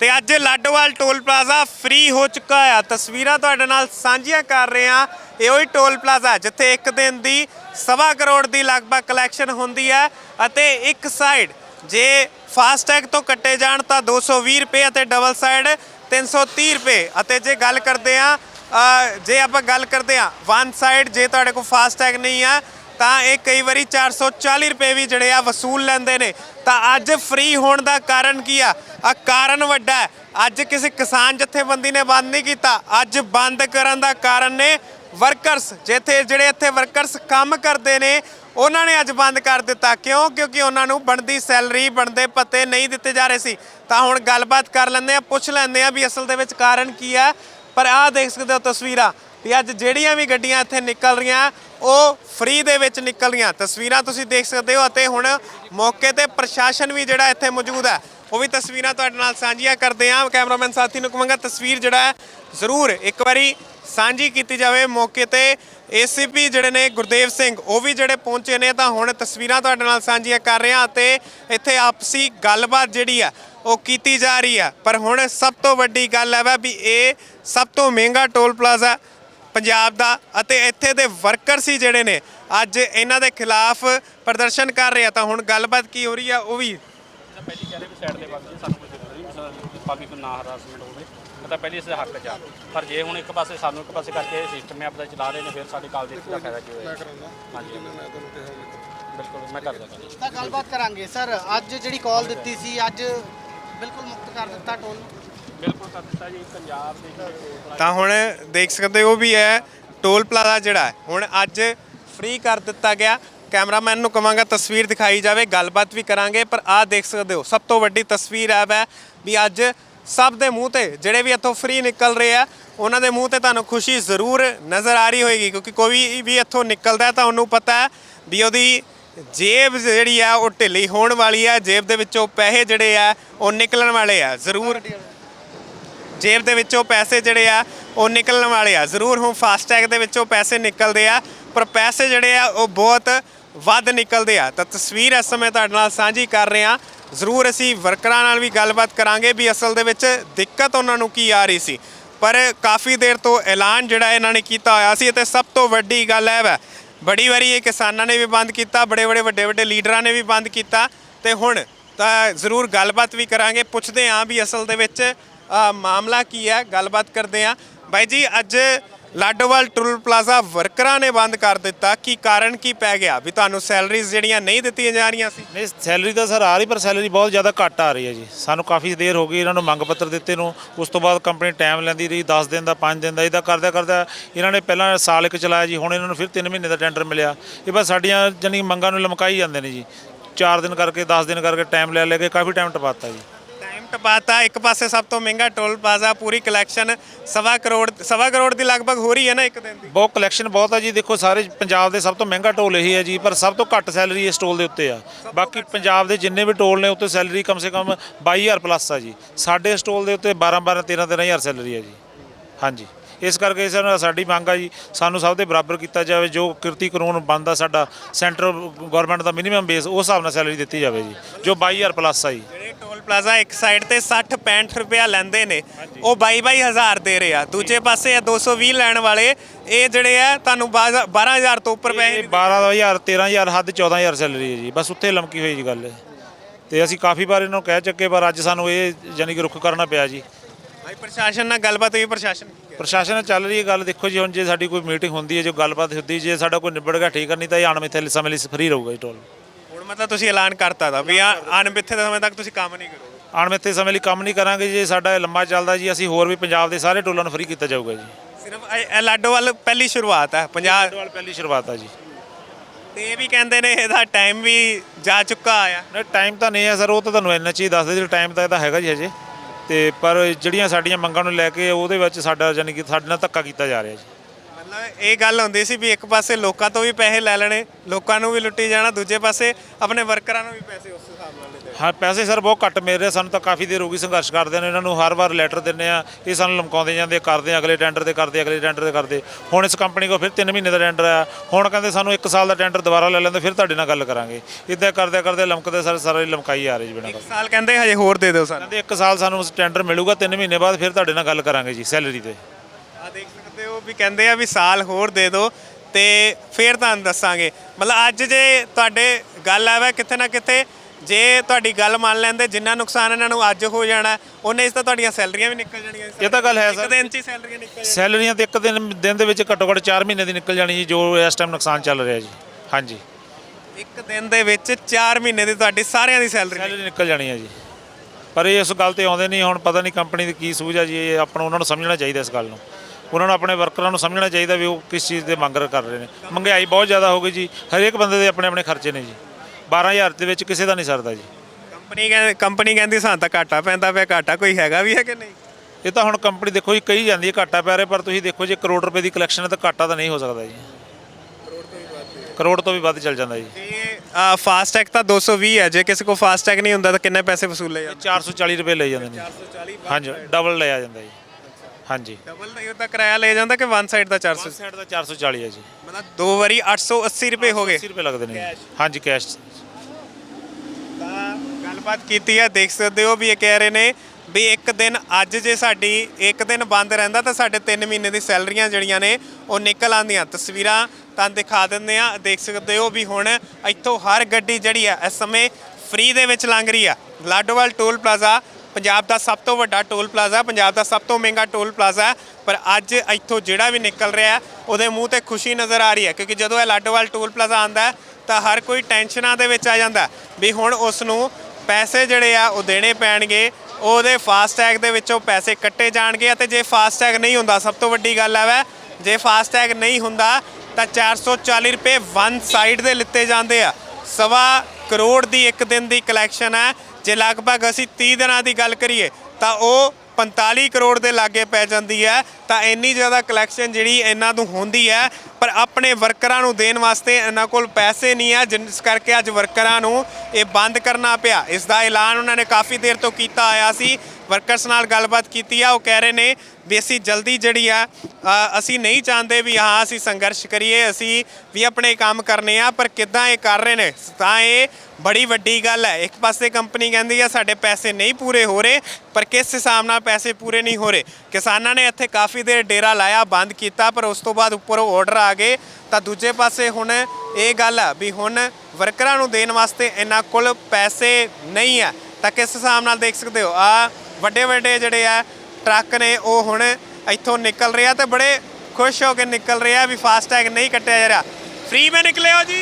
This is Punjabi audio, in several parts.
ਤੇ ਅੱਜ ਲਾਡੋਵਾਲ ਟੋਲ ਪਲਾਜ਼ਾ ਫ੍ਰੀ ਹੋ ਚੁੱਕਾ ਆ। ਤਸਵੀਰਾਂ ਤੁਹਾਡੇ ਨਾਲ ਸਾਂਝੀਆਂ ਕਰ ਰਹੇ ਆ ਇਹ ਉਹੀ ਟੋਲ ਪਲਾਜ਼ਾ ਜਿੱਥੇ ਇੱਕ ਦਿਨ ਦੀ ਸਵਾ ਕਰੋੜ ਦੀ ਲਗਭਗ ਕਲੈਕਸ਼ਨ ਹੁੰਦੀ ਹੈ ਅਤੇ ਇੱਕ ਸਾਈਡ ਜੇ ਫਾਸਟੈਗ ਤੋਂ ਕੱਟੇ ਜਾਣ ਤਾਂ 220 ਰੁਪਏ ਅਤੇ ਡਬਲ ਸਾਈਡ 330 ਰੁਪਏ। ਅਤੇ ਜੇ ਗੱਲ ਕਰਦੇ ਆ ਜੇ ਆਪਾਂ ਗੱਲ ਕਰਦੇ ਆ ਵਨ ਸਾਈਡ ਜੇ ਤੁਹਾਡੇ ਕੋਲ ਫਾਸਟੈਗ ਨਹੀਂ ਆ ਤਾਂ ਇਹ ਕਈ ਵਾਰੀ 440 ਰੁਪਏ ਵੀ ਜਿਹੜੇ ਆ ਵਸੂਲ ਲੈਂਦੇ ਨੇ। ਤਾਂ ਅੱਜ ਫ੍ਰੀ ਹੋਣ ਦਾ ਕਾਰਨ ਕੀ ਆ? ਆ ਕਾਰਨ ਵੱਡਾ ਹੈ। ਅੱਜ ਕਿਸੇ ਕਿਸਾਨ ਜਥੇਬੰਦੀ ਨੇ ਬੰਦ ਨਹੀਂ ਕੀਤਾ। ਅੱਜ ਬੰਦ ਕਰਨ ਦਾ ਕਾਰਨ ਨੇ ਵਰਕਰਸ ਜਿੱਥੇ ਜਿਹੜੇ ਇੱਥੇ ਵਰਕਰਸ ਕੰਮ ਕਰਦੇ ਨੇ, ਉਹਨਾਂ ਨੇ ਅੱਜ ਬੰਦ ਕਰ ਦਿੱਤਾ। ਕਿਉਂ? ਕਿਉਂਕਿ ਉਹਨਾਂ ਨੂੰ ਬਣਦੀ ਸੈਲਰੀ ਬਣਦੇ ਪੱਤੇ ਨਹੀਂ ਦਿੱਤੇ ਜਾ ਰਹੇ ਸੀ। ਤਾਂ ਹੁਣ ਗੱਲਬਾਤ ਕਰ ਲੈਂਦੇ ਆ ਪੁੱਛ ਲੈਂਦੇ ਆ ਵੀ ਅਸਲ ਦੇ ਵਿੱਚ ਕਾਰਨ ਕੀ ਆ। ਪਰ ਆਹ ਦੇਖ ਸਕਦੇ ਹੋ ਤਸਵੀਰਾਂ। ਵੀ ਅੱਜ ਜਿਹੜੀਆਂ ਵੀ ਗੱਡੀਆਂ ਇੱਥੇ ਨਿਕਲ ਰਹੀਆਂ, ਉਹ ਫ੍ਰੀ ਦੇ ਵਿੱਚ ਨਿਕਲ ਰਹੀਆਂ। ਤਸਵੀਰਾਂ ਤੁਸੀਂ ਦੇਖ ਸਕਦੇ ਹੋ ਅਤੇ ਹੁਣ ਮੌਕੇ ਤੇ ਪ੍ਰਸ਼ਾਸਨ ਵੀ ਜਿਹੜਾ ਇੱਥੇ ਮੌਜੂਦ ਹੈ, ਉਹ ਵੀ ਤਸਵੀਰਾਂ ਤੁਹਾਡੇ ਨਾਲ ਸਾਂਝੀਆਂ ਕਰਦੇ ਹਾਂ। ਕੈਮਰਾਮੈਨ ਸਾਥੀ ਨੂੰ ਕਹਾਂਗਾ, ਤਸਵੀਰ ਜਿਹੜਾ ਹੈ, ਜ਼ਰੂਰ ਇੱਕ ਵਾਰੀ ਸਾਂਝੀ ਕੀਤੀ ਜਾਵੇ ਮੌਕੇ ਤੇ। ਏਸੀਪੀ ਜਿਹੜੇ ਨੇ, ਗੁਰਦੇਵ ਸਿੰਘ, ਉਹ ਵੀ ਜਿਹੜੇ ਪਹੁੰਚੇ ਨੇ, ਤਾਂ ਹੁਣ ਤਸਵੀਰਾਂ ਤੁਹਾਡੇ ਨਾਲ ਸਾਂਝੀਆਂ ਕਰ ਰਹੇ ਹਾਂ ਅਤੇ ਇੱਥੇ ਆਪਸੀ ਗੱਲਬਾਤ ਜਿਹੜੀ ਆ, ਉਹ ਕੀਤੀ ਜਾ ਰਹੀ ਆ। ਪਰ ਹੁਣ ਸਭ ਤੋਂ ਵੱਡੀ ਗੱਲ ਹੈ ਵਾ ਵੀ ਇਹ ਸਭ ਤੋਂ ਮਹਿੰਗਾ ਟੋਲ ਪਲਾਜ਼ਾ ਪੰਜਾਬ ਦਾ ਅਤੇ ਇੱਥੇ ਦੇ ਵਰਕਰ ਸੀ ਜਿਹੜੇ ਨੇ ਅੱਜ ਇਹਨਾਂ ਦੇ ਖਿਲਾਫ ਪ੍ਰਦਰਸ਼ਨ ਕਰ ਰਹੇ ਆ। ਤਾਂ ਹੁਣ ਗੱਲਬਾਤ ਕੀ ਹੋ ਰਹੀ ਆ ਉਹ ਵੀ ਤਾਂ ਪਹਿਲੀ ਕਹਿ ਰਹੇ ਵੀ ਸਾਈਡ ਦੇ ਬਾਕੀ ਸਾਨੂੰ ਕੋਈ ਜ਼ਰੂਰਤ ਨਹੀਂ ਸਾ- ਬਾਕੀ ਕੋਈ ਨਾ ਹਰਾਸਮੈਂਟ ਹੋਵੇ ਇਹ ਤਾਂ ਪਹਿਲੀ ਇਸ ਹੱਕ ਚ ਆ। ਪਰ ਜੇ ਹੁਣ ਇੱਕ ਪਾਸੇ ਸਾਨੂੰ ਇੱਕ ਪਾਸੇ ਕਰਕੇ ਸਿਸਟਮ ਆਪਦਾ ਚਲਾ ਰਹੇ ਨੇ ਫਿਰ ਸਾਡੀ ਕਾਲ ਦੇ ਦਾ ਫਾਇਦਾ ਕੀ ਹੋਇਆ। ਹਾਂਜੀ ਬਿਲਕੁਲ ਮੈਂ ਕਰ ਦਾਂਗਾ ਤਾਂ ਗੱਲਬਾਤ ਕਰਾਂਗੇ ਸਰ। ਅੱਜ ਜਿਹੜੀ ਕਾਲ ਦਿੱਤੀ ਸੀ ਅੱਜ ਬਿਲਕੁਲ ਮੁਕਤ ਕਰ ਦਿੱਤਾ ਟੋਲ ਨੂੰ ਬਿਲਕੁਲ ਕਰ ਜੀ, ਪੰਜਾਬ ਦੇ ਜਿਹੜੇ ਤਾਂ ਹੁਣ ਦੇਖ ਸਕਦੇ ਹੋ ਵੀ ਹੈ ਟੋਲ ਪਲਾਜ਼ਾ ਜਿਹੜਾ ਹੁਣ ਅੱਜ ਫ੍ਰੀ ਕਰ ਦਿੱਤਾ ਗਿਆ। ਕੈਮਰਾਮੈਨ ਨੂੰ ਕਵਾਂਗਾ ਤਸਵੀਰ ਦਿਖਾਈ ਜਾਵੇ, ਗੱਲਬਾਤ ਵੀ ਕਰਾਂਗੇ, ਪਰ ਆਹ ਦੇਖ ਸਕਦੇ ਹੋ, ਸਭ ਤੋਂ ਵੱਡੀ ਤਸਵੀਰ ਹੈ ਵੈ ਵੀ ਅੱਜ ਸਭ ਦੇ ਮੂੰਹ ਤੇ ਜਿਹੜੇ ਵੀ ਇੱਥੋਂ ਫ੍ਰੀ ਨਿਕਲ ਰਹੇ ਆ, ਉਹਨਾਂ ਦੇ ਮੂੰਹ ਤੇ ਤੁਹਾਨੂੰ ਖੁਸ਼ੀ ਜ਼ਰੂਰ ਨਜ਼ਰ ਆ ਰਹੀ ਹੋਏਗੀ, ਕਿਉਂਕਿ ਕੋਈ ਵੀ ਇੱਥੋਂ ਨਿਕਲਦਾ ਤਾਂ ਉਹਨੂੰ ਪਤਾ ਹੈ ਵੀ ਉਹਦੀ ਜੇਬ ਜਿਹੜੀ ਆ, ਉਹ ਢਿੱਲੀ ਹੋਣ ਵਾਲੀ ਆ, ਜੇਬ ਦੇ ਵਿੱਚੋਂ ਪੈਸੇ ਜਿਹੜੇ ਆ, ਉਹ ਨਿਕਲਣ ਵਾਲੇ ਆ, ਜ਼ਰੂਰ। ਜੇਬ ਦੇ ਵਿੱਚੋਂ ਪੈਸੇ ਜਿਹੜੇ ਆ, ਉਹ ਨਿਕਲਣ ਵਾਲੇ ਆ। ਜ਼ਰੂਰ ਹੁਣ ਫਾਸਟੈਗ ਦੇ ਵਿੱਚੋਂ ਪੈਸੇ ਨਿਕਲਦੇ ਆ, ਪਰ ਪੈਸੇ ਜਿਹੜੇ ਆ, ਉਹ ਬਹੁਤ ਵੱਧ ਨਿਕਲਦੇ ਆ। ਤਾਂ ਤਸਵੀਰ ਇਸ ਸਮੇਂ ਤੁਹਾਡੇ ਨਾਲ ਸਾਂਝੀ ਕਰ ਰਹੇ ਆ। ਜ਼ਰੂਰ ਅਸੀਂ ਵਰਕਰਾਂ ਨਾਲ ਵੀ ਗੱਲਬਾਤ ਕਰਾਂਗੇ ਵੀ ਅਸਲ ਦੇ ਵਿੱਚ ਦਿੱਕਤ ਉਹਨਾਂ ਨੂੰ ਕੀ ਆ ਰਹੀ ਸੀ। ਪਰ ਕਾਫੀ ਦੇਰ ਤੋਂ ਐਲਾਨ ਜਿਹੜਾ ਇਹਨਾਂ ਨੇ ਕੀਤਾ ਹੋਇਆ ਸੀ ਤੇ ਸਭ ਤੋਂ ਵੱਡੀ ਗੱਲ ਹੈ ਵਾ, ਬੜੀ ਵਾਰੀ ਇਹ ਕਿਸਾਨਾਂ ਨੇ ਵੀ ਬੰਦ ਕੀਤਾ, ਬੜੇ ਬੜੇ ਵੱਡੇ ਵੱਡੇ ਲੀਡਰਾਂ ਨੇ ਵੀ ਬੰਦ ਕੀਤਾ। ਤੇ ਹੁਣ ਤਾਂ ਜ਼ਰੂਰ ਗੱਲਬਾਤ ਵੀ ਕਰਾਂਗੇ, ਪੁੱਛਦੇ ਆਂ ਵੀ ਅਸਲ ਦੇ ਵਿੱਚ ਮਾਮਲਾ ਕੀ ਹੈ? ਗੱਲਬਾਤ ਕਰਦੇ ਆਂ ਬਾਈ ਜੀ, ਅੱਜ ਲਾਡੋਵਾਲ ਟੂਲ ਪਲਾਜ਼ਾ ਵਰਕਰਾਂ ਨੇ ਬੰਦ ਕਰ ਦਿੱਤਾ। ਕੀ ਕਾਰਨ ਕੀ ਪੈ ਗਿਆ? ਵੀ ਤੁਹਾਨੂੰ ਸੈਲਰੀਜ਼ ਜਿਹੜੀਆਂ ਨਹੀਂ ਦਿੱਤੀਆਂ ਜਾ ਰਹੀਆਂ ਸੀ? ਨਹੀਂ, ਸੈਲਰੀ ਤਾਂ ਸਰ ਆ ਰਹੀ, ਪਰ ਸੈਲਰੀ ਬਹੁਤ ਜ਼ਿਆਦਾ ਘੱਟ ਆ ਰਹੀ ਹੈ ਜੀ। ਸਾਨੂੰ ਕਾਫੀ ਦੇਰ ਹੋ ਗਈ ਇਹਨਾਂ ਨੂੰ ਮੰਗ ਪੱਤਰ ਦਿੱਤੇ ਨੂੰ। ਉਸ ਤੋਂ ਬਾਅਦ ਕੰਪਨੀ ਟਾਈਮ ਲੈਂਦੀ ਰਹੀ 10 ਦਿਨ ਦਾ 5 ਦਿਨ ਦਾ, ਇਹਦਾ ਕਰਦਾ ਕਰਦਾ ਇਹਨਾਂ ਨੇ ਪਹਿਲਾਂ ਸਾਲ ਇੱਕ ਚਲਾਇਆ ਜੀ, ਹੁਣ ਇਹਨਾਂ ਨੂੰ ਫਿਰ 3 ਮਹੀਨੇ ਦਾ ਟੈਂਡਰ ਮਿਲਿਆ। ਇਹ ਬਸ ਸਾਡੀਆਂ ਜਾਨੀ ਮੰਗਾਂ ਨੂੰ ਲਮਕਾਈ ਜਾਂਦੇ ਨੇ ਜੀ। 4 ਦਿਨ ਕਰਕੇ 10 ਦਿਨ ਕਰਕੇ ਟਾਈਮ ਲੈ ਲੈ ਕੇ ਕਾਫੀ ਟਾਈਮ ਟਪਾਤਾ ਜੀ। ਟਪਾਤਾ ਇੱਕ ਪਾਸੇ ਸਭ ਤੋਂ ਮਹਿੰਗਾ ਟੋਲ ਪਲਾਜ਼ਾ ਪੂਰੀ ਕਲੈਕਸ਼ਨ ਸਵਾ ਕਰੋੜ ਸਵਾ ਕਰੋੜ ਦੀ ਲਗਭਗ ਹੋ ਰਹੀ ਹੈ ਨਾ ਇੱਕ ਦਿਨ ਦੀ। ਬਹੁਤ ਕਲੈਕਸ਼ਨ ਬਹੁਤ ਆ ਜੀ। ਦੇਖੋ ਸਾਰੇ ਪੰਜਾਬ ਦੇ ਸਭ ਤੋਂ ਮਹਿੰਗਾ ਟੋਲ ਇਹੀ ਹੈ ਜੀ ਪਰ ਸਭ ਤੋਂ ਘੱਟ ਸੈਲਰੀ ਇਸ ਟੋਲ ਦੇ ਉੱਤੇ ਆ। ਬਾਕੀ ਪੰਜਾਬ ਦੇ ਜਿੰਨੇ ਵੀ ਟੋਲ ਨੇ ਉੱਤੇ ਸੈਲਰੀ ਕਮ ਸੇ ਕਮ 22000 ਪਲੱਸ ਆ ਜੀ। ਸਾਡੇ ਇਸ ਟੋਲ ਦੇ ਉੱਤੇ 12 12 13 13000 ਸੈਲਰੀ ਹੈ ਜੀ। ਹਾਂਜੀ। ਇਸ ਕਰਕੇ ਸਰ ਸਾਡੀ ਮੰਗ ਆ ਜੀ ਸਾਨੂੰ ਸਭ ਦੇ ਬਰਾਬਰ ਕੀਤਾ ਜਾਵੇ ਜੋ ਕਿਰਤੀ ਕਾਨੂੰਨ ਬਣਦਾ ਸਾਡਾ ਸੈਂਟਰ ਗਵਰਨਮੈਂਟ ਦਾ ਮਿਨੀਮਮ ਬੇਸ ਉਸ ਹਿਸਾਬ ਨਾਲ ਸੈਲਰੀ ਦਿੱਤੀ ਜਾਵੇ ਜੀ ਜੋ 22000 ਪਲੱਸ ਆ ਜੀ। ਜਿਹੜੇ ਟੋਲ ਪਲਾਜ਼ਾ ਇੱਕ ਸਾਈਡ ਤੇ 60 65 ਰੁਪਿਆ ਲੈਂਦੇ ਨੇ ਉਹ 22 ਹਜ਼ਾਰ ਦੇ ਰਹੇ ਆ। ਦੂਜੇ ਪਾਸੇ ਇਹ 220 ਲੈਣ ਵਾਲੇ ਇਹ ਜਿਹੜੇ ਆ ਤੁਹਾਨੂੰ 12000 ਤੋਂ ਉੱਪਰ ਪੈਸੇ ਇਹ 12000 13000 ਹੱਦ 14000 ਸੈਲਰੀ ਹੈ ਜੀ ਬਸ ਉੱਥੇ ਲਮਕੀ ਹੋਈ ਜੀ ਗੱਲ। ਤੇ ਅਸੀਂ ਕਾਫੀ ਵਾਰ ਇਹਨਾਂ ਨੂੰ ਕਹਿ ਚੱਕੇ ਪਰ ਅੱਜ ਸਾਨੂੰ ਇਹ ਯਾਨੀ ਕਿ ਰੁੱਖ ਕਰਨਾ ਪਿਆ ਜੀ। ਭਾਈ ਪ੍ਰਸ਼ਾਸਨ ਨਾਲ ਗੱਲਬਾਤ ਹੋਈ ਪ੍ਰਸ਼ਾਸਨ? ਕੀ ਕਹਿ ਪ੍ਰਸ਼ਾਸਨ ਨਾਲ ਚੱਲ ਰਹੀ ਹੈ ਗੱਲ। ਦੇਖੋ ਜੀ ਹੁਣ ਜੇ ਸਾਡੀ ਕੋਈ ਮੀਟਿੰਗ ਹੁੰਦੀ ਹੈ ਜੋ ਗੱਲਬਾਤ ਹੁੰਦੀ ਜੇ ਸਾਡਾ ਕੋਈ ਨਿਬੜ ਗਿਆ ਠੀਕ ਨਹੀਂ ਤਾਂ ਇਹ ਅਣਮਿੱਥੇ ਸਮੇਂ ਲਈ ਫ੍ਰੀ ਰਹੂਗਾ ਜੀ ਟੋਲ? ਹੁਣ ਮਤਲਬ ਤੁਸੀਂ ਐਲਾਨ ਕਰਤਾ ਦਾ ਵੀ ਅਣਮਿੱਥੇ ਦੇ ਸਮੇਂ ਤੱਕ ਤੁਸੀਂ ਕੰਮ ਨਹੀਂ ਕਰੋਗੇ। ਅਣਮਿੱਥੇ ਸਮੇਂ ਲਈ ਕੰਮ ਨਹੀਂ ਕਰਾਂਗੇ ਜੇ ਸਾਡਾ ਇਹ ਲੰਮਾ ਚੱਲਦਾ ਜੀ ਅਸੀਂ ਹੋਰ ਵੀ ਪੰਜਾਬ ਦੇ ਸਾਰੇ ਟੋਲਾਂ ਨੂੰ ਫ੍ਰੀ ਕੀਤਾ ਜਾਊਗਾ ਜੀ। ਸਿਰਫ ਇਹ- ਇਹ ਲਾਡੋਵਾਲ ਪਹਿਲੀ ਸ਼ੁਰੂਆਤ ਹੈ ਪੰਜਾਬ ਵਾਲ ਪਹਿਲੀ ਸ਼ੁਰੂਆਤ ਆ ਜੀ। ਤੇ ਇਹ ਵੀ ਕਹਿੰਦੇ ਨੇ ਇਹਦਾ ਟਾਈਮ ਵੀ ਜਾ ਚੁੱਕਾ ਆ। ਨਹੀਂ ਟਾਈਮ ਤਾਂ ਨਹੀਂ ਹੈ ਸਰ ਉਹ ਤਾਂ ਤੁਹਾਨੂੰ ਇੰਨਾ ਚੀਜ਼ ਦੱਸਦੇ ਜੀ ਟਾਈਮ ਤਾਂ ਇਹਦਾ ਹੈਗਾ ਜੀ ਹਜੇ। ਤੇ ਪਰ ਜਿਹੜੀਆਂ ਸਾਡੀਆਂ ਮੰਗਾਂ ਨੂੰ ਲੈ ਕੇ ਉਹਦੇ ਵਿੱਚ ਸਾਡਾ ਯਾਨੀ ਕਿ ਸਾਡੇ ਨਾਲ ਧੱਕਾ ਕੀਤਾ ਜਾ ਰਿਹਾ ਜੀ। ਮਤਲਬ ਇਹ ਗੱਲ ਹੁੰਦੀ ਸੀ ਵੀ ਇੱਕ ਪਾਸੇ ਲੋਕਾਂ ਤੋਂ ਵੀ ਪੈਸੇ ਲੈ ਲੈਣੇ, ਲੋਕਾਂ ਨੂੰ ਵੀ ਲੁੱਟੀ ਜਾਣਾ, ਦੂਜੇ ਪਾਸੇ ਆਪਣੇ ਵਰਕਰਾਂ ਨੂੰ ਵੀ ਪੈਸੇ ਉਸ ਹਿਸਾਬ ਨਾਲ ਹਾਂ ਪੈਸੇ ਸਰ ਬਹੁਤ ਘੱਟ ਮਿਲ ਰਹੇ ਸਾਨੂੰ ਤਾਂ ਕਾਫੀ ਦੇਰ ਹੋ ਗਈ ਸੰਘਰਸ਼ ਕਰਦੇ ਨੇ ਇਹਨਾਂ ਨੂੰ ਹਰ ਵਾਰ ਲੈਟਰ ਦਿੰਨੇ ਆ ਇਹ ਸਾਨੂੰ ਲਮਕਾਉਂਦੇ ਜਾਂਦੇ ਕਰਦੇ ਆ, ਅਗਲੇ ਟੈਂਡਰ ਤੇ ਕਰਦੇ ਅਗਲੇ ਟੈਂਡਰ ਤੇ ਕਰਦੇ। ਹੁਣ ਇਸ ਕੰਪਨੀ ਕੋਲ ਫਿਰ 3 ਮਹੀਨੇ ਦਾ ਟੈਂਡਰ ਆ ਹੁਣ ਕਹਿੰਦੇ ਸਾਨੂੰ 1 ਸਾਲ ਦਾ ਟੈਂਡਰ ਦੁਬਾਰਾ ਲੈ ਲੈਂਦੇ ਫਿਰ ਤੁਹਾਡੇ ਨਾਲ ਗੱਲ ਕਰਾਂਗੇ। ਇਦਾਂ ਕਰਦੇ ਕਰਦੇ ਲਮਕਦੇ ਸਰ ਸਾਰੀ ਲਮਕਾਈ ਆ ਰਹੀ ਜੀ ਬਿਨਾਂ ਗੱਲ ਸਾਲ ਕਹਿੰਦੇ ਹਜੇ ਹੋਰ ਦੇ ਦਿਓ ਸਾਨੂੰ। ਕਹਿੰਦੇ 1 ਸਾਲ ਸਾਨੂੰ ਟੈਂਡਰ ਮਿਲੂਗਾ 3 ਮਹੀਨੇ ਬਾਅਦ ਫਿਰ ਤੁਹਾਡੇ ਨਾਲ ਗੱਲ ਕਰਾਂਗੇ ਜੀ ਸੈਲਰੀ ਤੇ। ਆ ਦੇਖ ਸਕਦੇ ਹੋ ਵੀ ਕਹਿੰਦੇ ਆ ਵੀ ਸਾਲ ਹੋਰ ਦੇ ਦਿਓ ਤੇ ਫੇਰ ਤੁਹਾਨੂੰ ਦੱਸਾਂਗੇ। ਮਤਲਬ ਅੱਜ ਜੇ ਤੁਹਾਡੇ ਗੱਲ ਆਵੇ ਕਿਤੇ ਨਾ ਕਿਤੇ ਜੇ ਤੁਹਾਡੀ ਗੱਲ ਮੰਨ ਲੈਂਦੇ ਜਿੰਨਾ ਨੁਕਸਾਨ ਇਹਨਾਂ ਨੂੰ ਅੱਜ ਹੋ ਜਾਣਾ ਉਹਨੇ ਇਸ ਤਾਂ ਤੁਹਾਡੀਆਂ ਸੈਲਰੀਆਂ ਵੀ ਨਿਕਲ ਜਾਣੀਆਂ ਇਹ ਤਾਂ ਗੱਲ ਹੈ ਇੱਕ ਸਰ। ਦਿਨ 'ਚ ਹੀ ਸੈਲਰੀਆਂ ਨਿਕਲ ਜਾਣੀਆਂ। ਸੈਲਰੀਆਂ ਤੇ ਇੱਕ ਦਿਨ ਦਿਨ ਦੇ ਵਿੱਚ ਘੱਟੋ ਘੱਟ 4 ਮਹੀਨੇ ਦੀ ਨਿਕਲ ਜਾਣੀ ਜੀ ਜੋ ਇਸ ਟਾਈਮ ਨੁਕਸਾਨ ਚੱਲ ਰਿਹਾ ਜੀ। ਹਾਂਜੀ। ਇੱਕ ਦਿਨ ਦੇ ਵਿੱਚ 4 ਮਹੀਨੇ ਦੀ ਤੁਹਾਡੀ ਸਾਰਿਆਂ ਦੀ ਸੈਲਰੀ ਸੈਲਰੀ ਨਿਕਲ ਜਾਣੀ ਹੈ ਜੀ। ਪਰ ਇਹ ਇਸ ਗੱਲ ਤੇ ਆਉਂਦੇ ਨਹੀਂ ਹੁਣ ਪਤਾ ਨਹੀਂ ਕੰਪਨੀ ਦੀ ਕੀ ਸੂਝ ਆ ਜੀ ਇਹ ਆਪਾਂ ਨੂੰ ਉਹਨਾਂ ਨੂੰ ਸਮਝਣਾ ਚਾਹੀਦਾ ਇਸ ਗੱਲ ਨੂੰ। ਉਹਨਾਂ ਨੂੰ ਆਪਣੇ ਵਰਕਰਾਂ ਨੂੰ ਸਮਝਣਾ ਚਾਹੀਦਾ ਵੀ ਉਹ ਕਿਸ ਚੀਜ਼ ਦੇ ਮੰਗ ਕਰ ਰਹੇ ਨੇ। ਮਹਿੰਗਾਈ ਬਹੁਤ ਜ਼ਿਆਦਾ ਹੋ ਗਈ ਜੀ ਹਰੇਕ ਬੰਦੇ ਦੇ ਆਪਣੇ ਆਪਣੇ ਖਰਚੇ ਨੇ ਜੀ। 12000 ਦੇ ਵਿੱਚ ਕਿਸੇ ਦਾ ਨਹੀਂ ਸਰਦਾ ਜੀ। ਕੰਪਨੀ ਕਹਿੰਦੀ ਕੰਪਨੀ ਕਹਿੰਦੀ ਸਾਨੂੰ ਤਾਂ ਘਾਟਾ ਪੈਂਦਾ ਪਿਆ ਘਾਟਾ ਕੋਈ ਹੈਗਾ ਵੀ ਹੈ ਕਿ ਨਹੀਂ? ਇਹ ਤਾਂ ਹੁਣ ਕੰਪਨੀ ਦੇਖੋ ਜੀ ਕਹੀ ਜਾਂਦੀ ਹੈ ਘਾਟਾ ਪੈ ਰਿਹਾ ਪਰ ਤੁਸੀਂ ਦੇਖੋ ਜੇ ਕਰੋੜ ਰੁਪਏ ਦੀ ਕਲੈਕਸ਼ਨ ਹੈ ਤਾਂ ਘਾਟਾ ਤਾਂ ਨਹੀਂ ਹੋ ਸਕਦਾ ਜੀ। ਕਰੋੜ ਤੋਂ ਵੀ ਵੱਧ ਚੱਲ ਜਾਂਦਾ ਜੀ। ਤੇ ਫਾਸਟੈਗ ਤਾਂ 220 ਹੈ ਜੇ ਕਿਸੇ ਕੋ ਫਾਸਟੈਗ ਨਹੀਂ ਹੁੰਦਾ ਤਾਂ ਕਿੰਨੇ ਪੈਸੇ ਵਸੂਲੇ ਜਾਂਦੇ? 440 ਰੁਪਏ ਲੈ ਜਾਂਦੇ ਨੇ 440 ਹਾਂਜੀ ਡਬਲ ਲਿਆ ਜਾਂਦਾ ਜੀ। ਹਾਂਜੀ। ਡਬਲ ਦਾ ਉਹਦਾ ਕਿਰਾਇਆ ਲੈ ਜਾਂਦਾ ਕਿ ਵਨ ਸਾਈਡ ਦਾ 400 ਸਾਈਡ ਦਾ 440 ਹੈ ਜੀ। ਮਤਲਬ ਦੋ ਵਾਰੀ 880 ਰੁਪਏ ਹੋ ਗਏ। 80 ਰੁਪਏ ਲੱਗਦੇ ਨੇ। ਹਾਂਜੀ ਕੈਸ਼ ਤਾਂ ਗੱਲਬਾਤ ਕੀਤੀ ਹੈ ਦੇਖ ਸਕਦੇ ਹੋ ਵੀ ਇਹ ਕਹਿ ਰਹੇ ਨੇ ਵੀ ਇੱਕ ਦਿਨ ਅੱਜ ਜੇ ਸਾਡੀ ਇੱਕ ਦਿਨ ਬੰਦ ਰਹਿੰਦਾ ਤਾਂ ਸਾਡੇ 3 ਮਹੀਨੇ ਦੀ ਸੈਲਰੀਆਂ ਜਿਹੜੀਆਂ ਨੇ ਉਹ ਨਿਕਲ ਆਉਂਦੀਆਂ। ਤਸਵੀਰਾਂ ਤਾਂ ਦਿਖਾ ਦਿੰਦੇ ਆ। ਦੇਖ ਸਕਦੇ ਹੋ ਵੀ ਹੁਣ ਇੱਥੋਂ ਹਰ ਗੱਡੀ ਜਿਹੜੀ ਆ ਇਸ ਸਮੇਂ ਫ੍ਰੀ ਦੇ ਵਿੱਚ ਲੰਘ ਰਹੀ ਆ। ਲਾਡੋਵਾਲ ਟੋਲ ਪਲਾਜ਼ਾ ਪੰਜਾਬ ਦਾ ਸਭ ਤੋਂ ਵੱਡਾ ਟੋਲ ਪਲਾਜ਼ਾ, ਪੰਜਾਬ ਦਾ ਸਭ ਤੋਂ ਮਹਿੰਗਾ ਟੋਲ ਪਲਾਜ਼ਾ ਪਰ ਅੱਜ ਇੱਥੋਂ ਜਿਹੜਾ ਵੀ ਨਿਕਲ ਰਿਹਾ ਉਹਦੇ ਮੂੰਹ ਤੇ ਖੁਸ਼ੀ ਨਜ਼ਰ ਆ ਰਹੀ ਹੈ, ਕਿਉਂਕਿ ਜਦੋਂ ਇਹ ਲਾਡੋਵਾਲ ਟੋਲ ਪਲਾਜ਼ਾ ਆਂਦਾ ਤਾਂ ਹਰ ਕੋਈ ਟੈਨਸ਼ਨਾਂ ਦੇ ਵਿੱਚ ਆ ਜਾਂਦਾ ਵੀ ਹੁਣ ਉਸ ਨੂੰ ਪੈਸੇ ਜਿਹੜੇ ਆ, ਉਹ ਦੇਣੇ ਪੈਣਗੇ, ਉਹਦੇ ਫਾਸਟੈਗ ਦੇ ਵਿੱਚੋਂ ਪੈਸੇ ਕੱਟੇ ਜਾਣਗੇ, ਅਤੇ ਜੇ ਫਾਸਟੈਗ ਨਹੀਂ ਹੁੰਦਾ, ਸਭ ਤੋਂ ਵੱਡੀ ਗੱਲ ਹੈ ਵੈ, ਜੇ ਫਾਸਟੈਗ ਨਹੀਂ ਹੁੰਦਾ, ਤਾਂ 440 ਰੁਪਏ ਵਨ ਸਾਈਡ ਦੇ ਲਿੱਤੇ ਜਾਂਦੇ ਆ। ਸਵਾ ਕਰੋੜ ਦੀ ਇੱਕ ਦਿਨ ਦੀ ਕਲੈਕਸ਼ਨ ਹੈ। ਜੇ ਲਗਭਗ ਅਸੀਂ 30 ਦਿਨਾਂ ਦੀ ਗੱਲ ਕਰੀਏ, ਤਾਂ ਉਹ 45 ਕਰੋੜ ਦੇ ਲਾਗੇ ਪੈ ਜਾਂਦੀ ਹੈ। ਤਾਂ ਇੰਨੀ ਜ਼ਿਆਦਾ ਕਲੈਕਸ਼ਨ ਜਿਹੜੀ ਇਹਨਾਂ ਨੂੰ ਹੁੰਦੀ ਹੈ, ਪਰ ਆਪਣੇ ਵਰਕਰਾਂ ਨੂੰ ਦੇਣ ਵਾਸਤੇ ਇਹਨਾਂ ਕੋਲ ਪੈਸੇ ਨਹੀਂ ਆ ਜਿਸ ਕਰਕੇ ਅੱਜ ਵਰਕਰਾਂ ਨੂੰ ਇਹ ਬੰਦ ਕਰਨਾ ਪਿਆ। ਇਸ ਦਾ ਐਲਾਨ ਉਹਨਾਂ ਨੇ ਕਾਫੀ ਦੇਰ ਤੋਂ ਕੀਤਾ ਆਇਆ ਸੀ। ਵਰਕਰਸ ਨਾਲ ਗੱਲਬਾਤ ਕੀਤੀ ਆ, ਉਹ ਕਹਿ ਰਹੇ ਨੇ ਵੀ ਅਸੀਂ ਜਲਦੀ ਜਿਹੜੀ ਆ ਅਸੀਂ ਨਹੀਂ ਚਾਹੁੰਦੇ ਵੀ ਹਾਂ, ਅਸੀਂ ਸੰਘਰਸ਼ ਕਰੀਏ, ਅਸੀਂ ਵੀ ਆਪਣੇ ਕੰਮ ਕਰਨੇ ਆ, ਪਰ ਕਿੱਦਾਂ ਇਹ ਕਰ ਰਹੇ ਨੇ, ਤਾਂ ਇਹ ਬੜੀ ਵੱਡੀ ਗੱਲ ਹੈ। ਇੱਕ ਪਾਸੇ ਕੰਪਨੀ ਕਹਿੰਦੀ ਆ, ਸਾਡੇ ਪੈਸੇ ਨਹੀਂ ਪੂਰੇ ਹੋ ਰਹੇ, ਪਰ ਕਿਸ ਹਿਸਾਬ ਨਾਲ ਪੈਸੇ ਪੂਰੇ ਨਹੀਂ ਹੋ ਰਹੇ? ਕਿਸਾਨਾਂ ਨੇ ਇੱਥੇ ਕਾਫੀ ਦੇਰ ਡੇਰਾ ਲਾਇਆ, ਬੰਦ ਕੀਤਾ, ਪਰ ਉਸ ਤੋਂ ਬਾਅਦ ਉੱਪਰੋਂ ਆਰਡਰ ਆ ਗਏ। ਤਾਂ ਦੂਜੇ ਪਾਸੇ ਹੁਣ ਇਹ ਗੱਲ ਆ ਵੀ ਹੁਣ ਵਰਕਰਾਂ ਨੂੰ ਦੇਣ ਵਾਸਤੇ ਇਹਨਾਂ ਕੋਲ ਪੈਸੇ ਨਹੀਂ ਆ। ਤਾਂ ਕਿਸ ਹਿਸਾਬ ਨਾਲ ਦੇਖ ਸਕਦੇ ਹੋ? ਆ ਵੱਡੇ ਵੱਡੇ ਜਿਹੜੇ ਆ ਟਰੱਕ ਨੇ ਉਹ ਹੁਣ ਇੱਥੋਂ ਨਿਕਲ ਰਿਹਾ ਤੇ ਬੜੇ ਖੁਸ਼ ਹੋ ਕੇ ਨਿਕਲ ਰਿਹਾ ਵੀ ਫਾਸਟੈਗ ਨਹੀਂ ਕੱਟਿਆ ਜਾ ਰਿਹਾ ਫ੍ਰੀ में निकले हो जी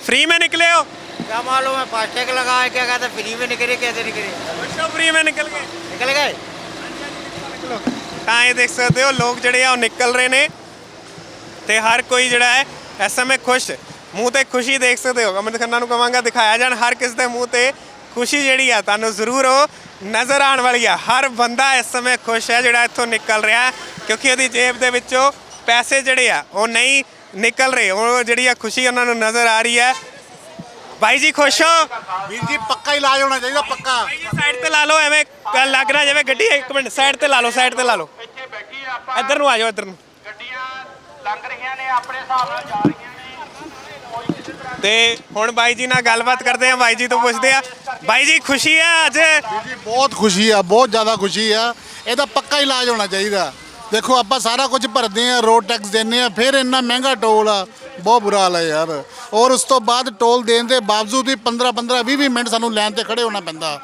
फ्री में निकले हो क्या मालूम है फास्टैग लगा है क्या कहते फ्री में निकले कैसे निकले खुश हो फ्री में निकल गए निकल गए ਤਾਂ ਇਹ ਦੇਖ ਸਕਦੇ ਹੋ ਲੋਕ ਜਿਹੜੇ ਆ ਉਹ ਨਿਕਲ ਰਹੇ ਨੇ ਤੇ ਹਰ ਕੋਈ ਜਿਹੜਾ ਹੈ ਇਸ ਸਮੇਂ ਖੁਸ਼ ਮੂੰਹ ਤੇ ਖੁਸ਼ੀ ਦੇਖ ਸਕਦੇ ਹੋ ਅਮਿਤ ਖੰਨਾ ਨੂੰ ਕਵਾਂਗਾ ਦਿਖਾਇਆ ਜਾਣ ਹਰ ਕਿਸ ਦੇ ਮੂੰਹ ਤੇ ਖੁਸ਼ੀ ਜਿਹੜੀ ਆ ਤੁਹਾਨੂੰ ਜ਼ਰੂਰ ਉਹ ਨਜ਼ਰ ਆਉਣ ਵਾਲੀ ਆ। ਹਰ ਬੰਦਾ ਇਸ ਸਮੇਂ ਖੁਸ਼ ਹੈ ਜਿਹੜਾ ਇੱਥੋਂ ਨਿਕਲ ਰਿਹਾ ਕਿਉਂਕਿ ਉਹਦੀ ਜੇਬ ਦੇ ਵਿੱਚੋਂ ਪੈਸੇ ਜਿਹੜੇ ਆ ਉਹ ਨਹੀਂ ਨਿਕਲ ਰਹੇ। ਉਹ ਜਿਹੜੀ ਆ ਖੁਸ਼ੀ ਉਹਨਾਂ ਨੂੰ ਨਜ਼ਰ ਆ ਰਹੀ ਹੈ। ਭਾਈ ਜੀ ਖੁਸ਼ ਹੋ? ਵੀਰ ਜੀ ਪੱਕਾ ਇਲਾਜ ਹੋਣਾ ਚਾਹੀਦਾ ਪੱਕਾ। ਭਾਈ ਜੀ ਸਾਈਡ ਤੇ ਲਾ ਲਓ ਐਵੇਂ ਲੱਗ ਰਿਹਾ ਜਿਵੇਂ। ਗੱਡੀ ਇੱਕ ਮਿੰਟ ਸਾਈਡ ਤੇ ਲਾ ਲਓ ਸਾਈਡ ਤੇ ਲਾ ਲਓ। ਇੱਥੇ ਬੈਠੀ ਆਪਾਂ। ਇੱਧਰ ਨੂੰ ਆ ਜਾਓ ਇੱਧਰ ਨੂੰ। ਗੱਡੀਆਂ ਲੰਘ ਰਹੀਆਂ ਨੇ ਆਪਣੇ ਹਿਸਾਬ ਨਾਲ ਜਾ ਰਹੀਆਂ ਨੇ। ਤੇ ਹੁਣ ਬਾਈ ਜੀ ਨਾਲ ਗੱਲਬਾਤ ਕਰਦੇ ਆ ਬਾਈ ਜੀ ਤੋਂ ਪੁੱਛਦੇ ਆ ਬਾਈ ਜੀ, ਖੁਸ਼ੀ ਆ ਅੱਜ? ਜੀ, ਬਹੁਤ ਖੁਸ਼ੀ ਆ, ਬਹੁਤ ਜ਼ਿਆਦਾ ਖੁਸ਼ੀ ਆ। ਇਹਦਾ ਪੱਕਾ ਇਲਾਜ ਹੋਣਾ ਚਾਹੀਦਾ। ਦੇਖੋ, ਆਪਾਂ ਸਾਰਾ ਕੁਝ ਭਰਦੇ ਆ ਰੋਡ ਟੈਕਸ ਦਿੰਦੇ ਆ ਫਿਰ ਇੰਨਾ ਮਹਿੰਗਾ ਟੋਲ ਆ। ਬਹੁਤ ਬੁਰਾ ਹਾਲ ਹੈ ਯਾਰ। ਔਰ ਉਸ ਤੋਂ ਬਾਅਦ ਟੋਲ ਦੇਣ ਦੇ ਬਾਵਜੂਦ ਵੀ 15 15 20 20 ਮਿੰਟ ਸਾਨੂੰ ਲਾਈਨ ਤੇ ਖੜੇ ਹੋਣਾ ਪੈਂਦਾ।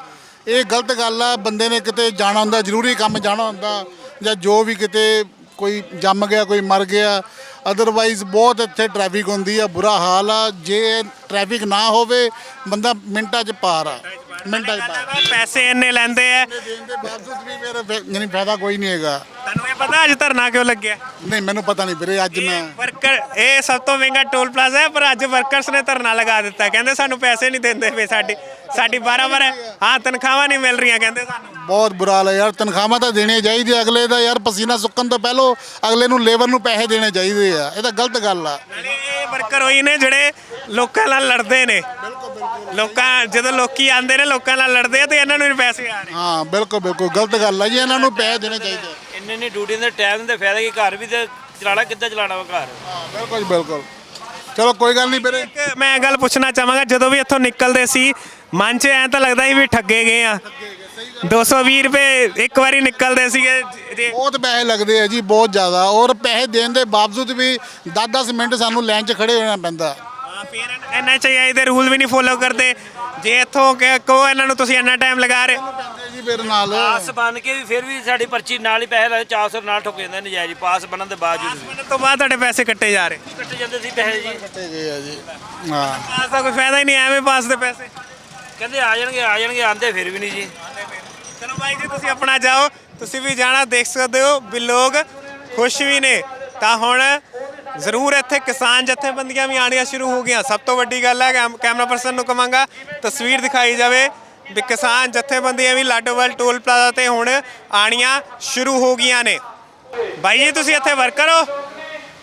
ਇਹ ਗਲਤ ਗੱਲ ਆ, ਬੰਦੇ ਨੇ ਕਿਤੇ ਜਾਣਾ ਹੁੰਦਾ, ਜ਼ਰੂਰੀ ਕੰਮ ਜਾਣਾ ਹੁੰਦਾ, ਜਾਂ ਜੋ ਵੀ ਕਿਤੇ ਕੋਈ ਜੰਮ ਗਿਆ ਕੋਈ ਮਰ ਗਿਆ ਅਦਰਵਾਈਜ਼ ਬਹੁਤ ਇੱਥੇ ਟ੍ਰੈਫਿਕ ਹੁੰਦੀ ਆ ਬੁਰਾ ਹਾਲ ਆ ਜੇ ਟ੍ਰੈਫਿਕ ਨਾ ਹੋਵੇ ਬੰਦਾ ਮਿੰਟਾਂ 'ਚ ਪਾਰ ਆ ਮਿੰਟਾਂ 'ਚ ਪਾਰ ਪੈਸੇ ਇੰਨੇ ਲੈਂਦੇ ਆ। ਦੇ ਬਾਵਜੂਦ ਵੀ ਮੇਰਾ ਫੈ- ਯਾਨੀ ਫਾਇਦਾ ਕੋਈ ਨਹੀਂ ਹੈਗਾ। ਤੁਹਾਨੂੰ ਇਹ ਪਤਾ ਅੱਜ ਧਰਨਾ ਕਿਉਂ ਲੱਗਿਆ? ਨਹੀਂ ਮੈਨੂੰ ਪਤਾ ਨਹੀਂ ਵੀਰੇ ਅੱਜ ਮੈਂ ਵਰਕਰ ਇਹ ਸਭ ਤੋਂ ਮਹਿੰਗਾ ਟੋਲ ਪਲਾਜ਼ਾ ਹੈ ਪਰ ਅੱਜ ਵਰਕਰਸ ਨੇ ਧਰਨਾ ਲਗਾ ਦਿੱਤਾ। ਕਹਿੰਦੇ ਸਾਨੂੰ ਪੈਸੇ ਨਹੀਂ ਦਿੰਦੇ ਵੇ ਸਾਡੀ। ਸਾਡੀ 12 12 ਹਾਂ ਤਨਖਾਹਾਂ ਨਹੀਂ ਮਿਲ ਰਹੀਆਂ ਕਹਿੰਦੇ ਸਾਨੂੰ। ਬਹੁਤ ਬੁਰਾ ਹਾਲ ਹੈ ਯਾਰ ਤਨਖਾਹਾਂ ਤਾਂ ਦੇਣੀਆਂ ਚਾਹੀਦੀਆਂ ਅਗਲੇ ਦਾ ਯਾਰ ਪਸੀਨਾ ਸੁੱਕਣ ਤੋਂ ਪਹਿਲਾਂ ਅਗਲੇ ਨੂੰ ਲੇਬਰ ਨੂੰ ਪੈਸੇ ਦੇਣੇ ਚਾਹੀਦੇ ਆ ਇਹ ਤਾਂ ਗਲਤ ਗੱਲ ਆ। ਨਾਲੇ ਇਹ ਵਰਕਰ ਹੋਈ ਨੇ ਜਿਹੜੇ ਲੋਕਾਂ ਨਾਲ ਲੜਦੇ ਨੇ। ਲੋਕਾਂ ਜਦੋਂ ਲੋਕੀ ਆਂਦੇ ਨੇ ਲੋਕਾਂ ਨਾਲ ਲੜਦੇ ਆ ਤੇ ਇਹਨਾਂ ਨੂੰ ਵੀ ਪੈਸੇ ਆ ਰਹੇ। ਹਾਂ ਬਿਲਕੁਲ ਬਿਲਕੁਲ ਗਲਤ ਗੱਲ ਆ ਜੀ ਇਹਨਾਂ ਨੂੰ ਪੈਸੇ ਦੇਣੇ ਚਾਹੀਦੇ ਆ। ਇੰਨੇ ਇੰਨੇ ਡਿਊਟੀ ਦੇ ਟਾਈਮ ਦੇ ਫਾਇਦਾ ਕੀ ਘਰ ਵੀ ਤੇ ਚਲਾਣਾ ਕਿੱਦਾਂ ਚਲਾਣਾ ਵਾ ਘਰ? ਹਾਂ ਬਿਲਕੁਲ ਜੀ, ਬਿਲਕੁਲ। ਚਲੋ ਕੋਈ ਗੱਲ ਨਹੀਂ ਵੀਰੇ। ਇੱਕ ਮੈਂ ਇਹ ਗੱਲ ਪੁੱਛਣਾ ਚਾਹਾਂਗਾ ਜਦੋਂ ਵੀ ਇੱਥੋਂ ਨਿਕਲਦੇ ਸੀ ਮਨ 'ਚ ਐਂ ਤਾਂ ਲੱਗਦਾ ਸੀ ਵੀ ਠੱਗੇ ਗਏ ਆ। 220 ਰੁਪਏ ਇੱਕ ਵਾਰੀ ਨਿਕਲਦੇ ਸੀਗੇ ਜੇ ਬਹੁਤ ਪੈਸੇ ਲੱਗਦੇ ਆ ਜੀ ਬਹੁਤ ਜ਼ਿਆਦਾ। ਔਰ ਪੈਸੇ ਦੇਣ ਦੇ ਬਾਵਜੂਦ ਵੀ 10-10 ਮਿੰਟ ਸਾਨੂੰ ਲਾਈਨ 'ਚ ਖੜੇ ਹੋਣਾ ਪੈਂਦਾ। ਹਾਂ ਫਿਰ ਐਨਐਚਆਈ ਦੇ ਰੂਲ ਵੀ ਨਹੀਂ ਫੋਲੋ ਕਰਦੇ। ਜੇ ਇੱਥੋਂ ਕਿ ਕਹੋ ਇਹਨਾਂ ਨੂੰ ਤੁਸੀਂ ਇੰਨਾ ਟਾਈਮ ਲਗਾ ਰਹੇ ਪੈਂਦੇ ਜੀ ਮੇਰੇ ਨਾਲ। ਪਾਸ ਬਣ ਕੇ ਵੀ ਫਿਰ ਵੀ ਸਾਡੀ ਪਰਚੀ ਨਾਲ ਹੀ ਪੈਸੇ ਲੱਗਦੇ 400 ਨਾਲ ਠੁੱਕ ਜਾਂਦੇ ਨਜਾਇਜ਼। ਹੀ, ਪਾਸ ਬਣਨ ਦੇ ਬਾਵਜੂਦ ਵੀ ਤੋਂ ਬਾਅਦ ਤੁਹਾਡੇ ਪੈਸੇ ਕੱਟੇ ਜਾ ਰਹੇ। ਕੱਟ ਜਾਂਦੇ ਸੀ ਪੈਸੇ ਜੀ। ਕੱਟੇ ਗਏ ਆ ਜੀ। ਹਾਂ। ਪਾਸ ਦਾ ਕੋਈ ਫਾਇਦਾ ਹੀ ਨਹੀਂ ਐਵੇਂ ਪਾਸ ਦੇ ਪੈਸੇ। ਕਹਿੰਦੇ ਆ ਜਾਣਗੇ ਆ ਜਾਣਗੇ ਆਂਦੇ ਫਿਰ ਵੀ ਨਹੀਂ ਜੀ। ਚਲੋ ਭਾਈ ਜੀ ਤੁਸੀਂ ਆਪਣਾ ਜਾਓ ਤੁਸੀਂ ਵੀ ਜਾਣਾ ਦੇਖ ਸਕਦੇ ਹੋ ਵੀ ਲੋਕ ਖੁਸ਼ ਵੀ ਨੇ। ਤਾਂ ਹੁਣ ਜ਼ਰੂਰ ਇੱਥੇ ਕਿਸਾਨ ਜਥੇਬੰਦੀਆਂ ਵੀ ਆਣੀਆਂ ਸ਼ੁਰੂ ਹੋ ਗਈਆਂ। ਸਭ ਤੋਂ ਵੱਡੀ ਗੱਲ ਹੈ ਕੈਮ- ਕੈਮਰਾ ਪਰਸਨ ਨੂੰ ਕਵਾਂਗਾ ਤਸਵੀਰ ਦਿਖਾਈ ਜਾਵੇ ਵੀ ਕਿਸਾਨ ਜਥੇਬੰਦੀਆਂ ਵੀ ਲਾਡੋਵਾਲ ਟੋਲ ਪਲਾਜ਼ਾ ਤੇ ਹੁਣ ਆਣੀਆਂ ਸ਼ੁਰੂ ਹੋ ਗਈਆਂ ਨੇ। ਭਾਈ ਜੀ ਤੁਸੀਂ ਇੱਥੇ ਵਰਕਰ ਹੋ?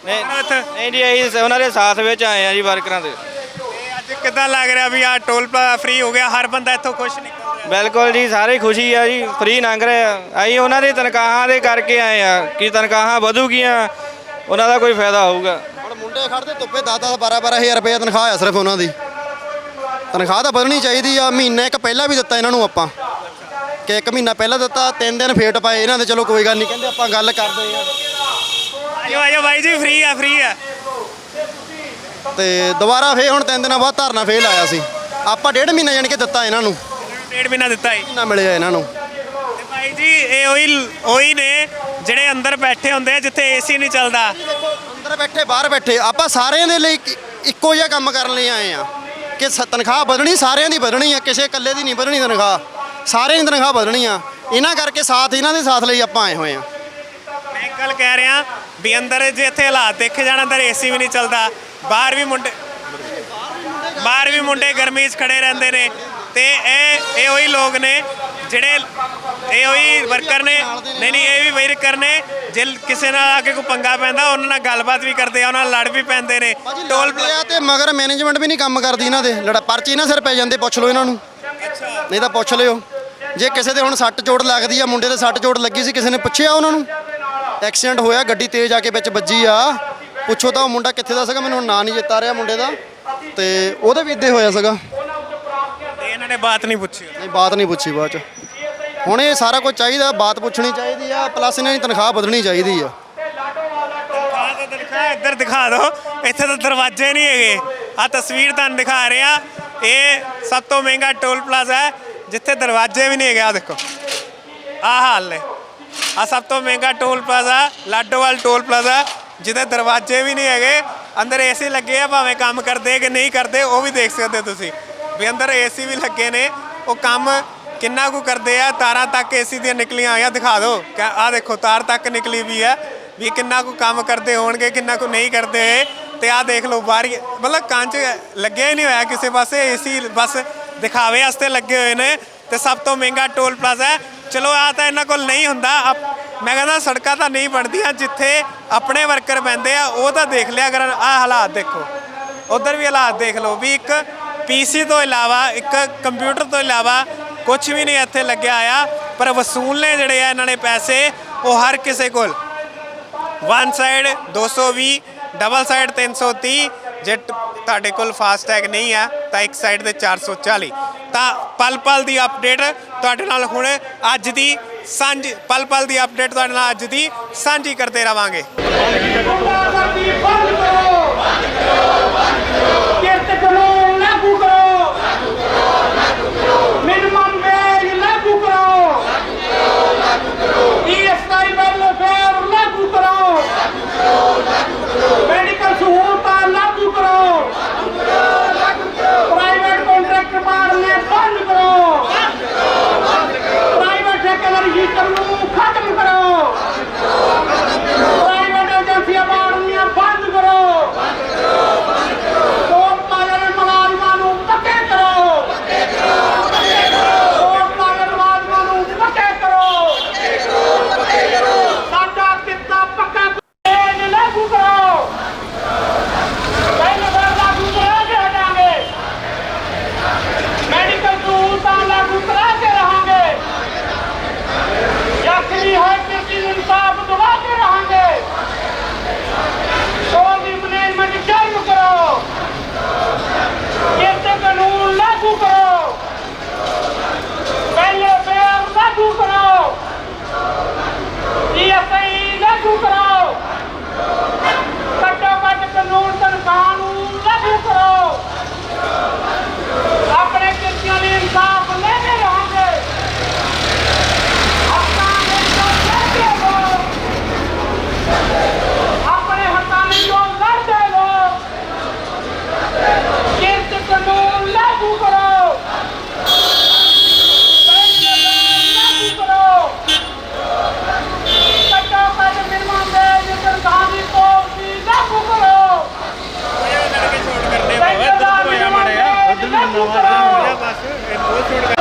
ਨਹੀਂ ਇੱਥੇ ਨਹੀਂ ਜੀ ਅਸੀਂ ਉਹਨਾਂ ਦੇ ਸਾਥ ਵਿੱਚ ਆਏ ਆ ਜੀ ਵਰਕਰਾਂ ਦੇ। ਤੇ ਕਿੱਦਾਂ ਲੱਗ ਰਿਹਾ ਵੀ ਆ ਟੋਲ ਪਲਾਜ਼ਾ ਫ੍ਰੀ ਹੋ ਗਿਆ ਹਰ ਬੰਦਾ ਇੱਥੋਂ ਖੁਸ਼ ਨਿਕਲ ਰਿਹਾ? ਬਿਲਕੁਲ ਜੀ ਸਾਰੇ ਖੁਸ਼ੀ ਆ ਜੀ ਫ੍ਰੀ ਲੰਘ ਰਹੇ ਆ। ਅਸੀਂ ਉਹਨਾਂ ਦੀ ਤਨਖਾਹਾਂ ਦੇ ਕਰਕੇ ਆਏ ਆ ਕਿ ਤਨਖਾਹਾਂ ਵਧੂਗੀਆਂ ਉਹਨਾਂ ਦਾ ਕੋਈ ਫਾਇਦਾ ਹੋਊਗਾ। ਹੁਣ ਮੁੰਡੇ ਖੜਦੇ ਧੁੱਪੇ 10 10 12 12000 ਰੁਪਏ ਤਨਖਾਹ ਆ ਸਿਰਫ ਉਹਨਾਂ ਦੀ। ਤਨਖਾਹ ਤਾਂ ਵਧਣੀ ਚਾਹੀਦੀ ਆ ਮਹੀਨਾ ਇੱਕ ਪਹਿਲਾਂ ਵੀ ਦਿੱਤਾ ਇਹਨਾਂ ਨੂੰ ਆਪਾਂ। ਕਿ ਇੱਕ ਮਹੀਨਾ ਪਹਿਲਾਂ ਦਿੱਤਾ ਤਿੰਨ ਦਿਨ ਫੇਟ ਪਾਏ ਇਹਨਾਂ ਦੇ ਚਲੋ ਕੋਈ ਗੱਲ ਨਹੀਂ ਕਹਿੰਦੇ ਆਪਾਂ ਗੱਲ ਕਰਦੇ ਆ ਆਜੋ ਆਜੋ ਭਾਈ ਜੀ ਫ੍ਰੀ ਆ ਫ੍ਰੀ ਆ। ਤੇ ਦੁਬਾਰਾ ਫੇਰ ਹੁਣ ਤਿੰਨ ਦਿਨਾਂ ਬਾਅਦ ਧਰਨਾ ਫੇਲ ਆਇਆ ਸੀ। ਆਪਾਂ ਡੇਢ ਮਹੀਨਾ ਜਾਣ ਕੇ ਦਿੱਤਾ ਇਹਨਾਂ ਨੂੰ। ਡੇਢ ਮਹੀਨਾ ਦਿੱਤਾ ਹੀ ਮਹੀਨਾ ਮਿਲਿਆ ਇਹਨਾਂ ਨੂੰ। ਤੇ ਭਾਈ ਜੀ ਇਹ ਉਹੀ ਉਹੀ ਨੇ ਜਿਹੜੇ ਅੰਦਰ ਬੈਠੇ ਹੁੰਦੇ ਆ ਜਿੱਥੇ ਏਸੀ ਨਹੀਂ ਚੱਲਦਾ। ਅੰਦਰ ਬੈਠੇ ਬਾਹਰ ਬੈਠੇ ਆਪਾਂ ਸਾਰਿਆਂ ਦੇ ਲਈ ਇੱਕ- ਇੱਕੋ ਜਿਹਾ ਕੰਮ ਕਰਨ ਲਈ ਆਏ ਆ ਕਿ ਸ- ਤਨਖਾਹ ਵਧਣੀ ਸਾਰਿਆਂ ਦੀ ਵਧਣੀ ਆ ਕਿਸੇ ਇਕੱਲੇ ਦੀ ਨਹੀਂ ਵਧਣੀ ਤਨਖਾਹ। ਸਾਰਿਆਂ ਦੀ ਤਨਖਾਹ ਵਧਣੀ ਆ। ਇਹਨਾਂ ਕਰਕੇ ਸਾਥ ਇਹਨਾਂ ਦੇ ਸਾਥ ਲਈ ਆਪਾਂ ਆਏ ਹੋਏ ਆ ਗੱਲ ਕਹਿ ਰਿਹਾ ਵੀ ਅੰਦਰ ਜੇ ਇੱਥੇ ਹਾਲਾਤ ਦੇਖੇ ਜਾਣ ਅੰਦਰ ਏਸੀ ਵੀ ਨਹੀਂ ਚੱਲਦਾ। ਬਾਹਰ ਵੀ ਮੁੰਡੇ ਬਾਹਰ ਵੀ ਮੁੰਡੇ ਗਰਮੀ 'ਚ ਖੜੇ ਰਹਿੰਦੇ ਨੇ। ਤੇ ਇਹ ਇਹ ਉਹੀ ਲੋਕ ਨੇ ਜਿਹੜੇ ਇਹ ਉਹੀ ਵਰਕਰ ਨੇ। ਨਹੀਂ ਨਹੀਂ ਇਹ ਵੀ ਵਰਕਰ ਨੇ। ਜੇ ਕਿਸੇ ਨਾਲ ਆ ਕੇ ਕੋਈ ਪੰਗਾ ਪੈਂਦਾ ਉਹਨਾਂ ਨਾਲ ਗੱਲਬਾਤ ਵੀ ਕਰਦੇ ਆ ਉਹਨਾਂ ਨਾਲ ਲੜ ਵੀ ਪੈਂਦੇ ਨੇ। ਟੋਲ ਪਲਾਜ਼ਾ ਤੇ ਮਗਰ ਮੈਨੇਜਮੈਂਟ ਵੀ ਨਹੀਂ ਕੰਮ ਕਰਦੀ ਇਹਨਾਂ ਦੇ। ਲੜਾ ਪਰਚੀ ਨਾ ਸਿਰ ਪੈ ਜਾਂਦੇ ਪੁੱਛ ਲਓ ਇਹਨਾਂ ਨੂੰ। ਨਹੀਂ ਤਾਂ ਪੁੱਛ ਲਿਓ। ਜੇ ਕਿਸੇ ਦੇ ਹੁਣ ਸੱਟ ਚੋਟ ਲੱਗਦੀ ਆ ਮੁੰਡੇ ਦੇ ਸੱਟ ਚੋਟ ਲੱਗੀ ਸੀ ਕਿਸੇ ਨੇ ਪੁੱਛਿਆ ਉਹਨਾਂ ਨੂੰ? ਐਕਸੀਡੈਂਟ ਹੋਇਆ ਗੱਡੀ ਤੇਜ਼ ਆ ਕੇ ਵਿੱਚ ਵੱਜੀ ਆ। ਪੁੱਛੋ ਤਾਂ ਉਹ ਮੁੰਡਾ ਕਿੱਥੇ ਦਾ ਸੀਗਾ ਮੈਨੂੰ ਹੁਣ ਨਾਂ ਨਹੀਂ ਚੇਤਾ ਰਿਹਾ ਮੁੰਡੇ ਦਾ। ਤੇ ਉਹਦੇ ਵੀ ਇੱਦਾਂ ਹੋਇਆ ਸੀਗਾ। ਤੇ ਇਹਨਾਂ ਨੇ ਬਾਤ ਨਹੀਂ ਪੁੱਛੀ। ਨਹੀਂ ਬਾਤ ਨਹੀਂ ਪੁੱਛੀ ਬਾਅਦ ਚ। ਹੁਣ ਇਹ ਸਾਰਾ ਕੁਝ ਚਾਹੀਦਾ ਬਾਤ ਪੁੱਛਣੀ ਚਾਹੀਦੀ ਆ ਪਲੱਸ ਇਹਨਾਂ ਦੀ ਤਨਖਾਹ ਵਧਣੀ ਚਾਹੀਦੀ ਆ। ਆਹ ਤਾਂ ਦਿਖਾ ਇੱਧਰ ਦਿਖਾ ਦਿਓ। ਇੱਥੇ ਤਾਂ ਦਰਵਾਜ਼ੇ ਨਹੀਂ ਹੈਗੇ। ਆ ਤਸਵੀਰ ਤੁਹਾਨੂੰ ਦਿਖਾ ਰਿਹਾ। ਇਹ ਸਭ ਤੋਂ ਮਹਿੰਗਾ ਟੋਲ ਪਲਾਜ਼ਾ ਹੈ ਜਿੱਥੇ ਦਰਵਾਜ਼ੇ ਵੀ ਨਹੀਂ ਹੈਗੇ। ਆ ਦੇਖੋ। ਆ ਹਾਲ ਨੇ। ਆ ਸਭ ਤੋਂ ਮਹਿੰਗਾ toll plaza Ladowal toll plaza ਜਿਹਦੇ ਦਰਵਾਜ਼ੇ ਵੀ ਨਹੀਂ ਹੈਗੇ। ਅੰਦਰ ਏਸੀ ਲੱਗੇ ਆ, ਭਾਵੇਂ ਕੰਮ ਕਰਦੇ ਕਿ ਨਹੀਂ ਕਰਦੇ, ਉਹ ਵੀ ਦੇਖ ਸਕਦੇ ਤੁਸੀਂ। ਵੀ ਅੰਦਰ ਏਸੀ ਵੀ ਲੱਗੇ ਨੇ, ਉਹ ਕੰਮ ਕਿੰਨਾ ਕੁ ਕਰਦੇ ਆ, ਤਾਰਾਂ ਤੱਕ ਏਸੀ ਦੀਆਂ ਨਿਕਲੀਆਂ ਆਇਆ ਦਿਖਾ ਦਿਓ। ਆ ਦੇਖੋ, ਤਾਰ ਤੱਕ ਨਿਕਲੀ ਵੀ ਹੈ ਵੀ ਕਿੰਨਾ ਕੁ ਕੰਮ ਕਰਦੇ ਹੋਣਗੇ, ਕਿੰਨਾ ਕੁ ਨਹੀਂ ਕਰਦੇ। ਤੇ ਆ ਦੇਖ ਲਓ ਬਾਹਰ ਮਤਲਬ ਕੰਚ ਲੱਗਿਆ ਹੀ ਨਹੀਂ ਹੋਇਆ ਕਿਸੇ ਪਾਸੇ ਏਸੀ ਬਸ ਦਿਖਾਵੇ ਵਾਸਤੇ ਲੱਗੇ ਹੋਏ ਨੇ। ਤੇ ਸਭ ਤੋਂ ਮਹਿੰਗਾ ਟੋਲ ਪਲਾਜ਼ਾ ਚਲੋ, ਆ ਤਾਂ ਇਹਨਾਂ ਕੋਲ ਨਹੀਂ ਹੁੰਦਾ। ਅਪ- ਮੈਂ ਕਹਿੰਦਾ ਸੜਕਾਂ ਤਾਂ ਨਹੀਂ ਬਣਦੀਆਂ, ਜਿੱਥੇ ਆਪਣੇ ਵਰਕਰ ਪੈਂਦੇ ਆ, ਉਹ ਤਾਂ ਦੇਖ ਲਿਆ ਕਰਨ ਆ ਹਾਲਾਤ ਦੇਖੋ। ਉਧਰ ਵੀ ਹਾਲਾਤ ਦੇਖ ਲਓ ਵੀ ਇੱਕ ਪੀਸੀ ਤੋਂ ਇਲਾਵਾ, ਇੱਕ ਕੰਪਿਊਟਰ ਤੋਂ ਇਲਾਵਾ ਕੁਝ ਵੀ ਨਹੀਂ ਇੱਥੇ ਲੱਗਿਆ ਆ ਪਰ ਵਸੂਲਨੇ ਜਿਹੜੇ ਆ ਇਹਨਾਂ ਨੇ ਪੈਸੇ, ਉਹ ਹਰ ਕਿਸੇ ਕੋਲ। ਵਨ ਸਾਈਡ 220 ਡਬਲ ਸਾਈਡ 330 ਜੇ ਟ- ਤੁਹਾਡੇ ਕੋਲ ਫਾਸਟੈਗ ਨਹੀਂ ਹੈ ਤਾਂ ਇੱਕ ਸਾਈਡ ਤੇ 440 ਤਾਂ ਪਲ ਪਲ ਦੀ ਅਪਡੇਟ ਤੁਹਾਡੇ ਨਾਲ ਹੁਣ ਅੱਜ ਦੀ ਸਾਂਝੀ ਪਲ ਪਲ ਦੀ ਅਪਡੇਟ ਤੁਹਾਡੇ ਨਾਲ ਅੱਜ ਦੀ ਸਾਂਝੀ ਕਰਦੇ ਰਵਾਂਗੇ। Let's go to that.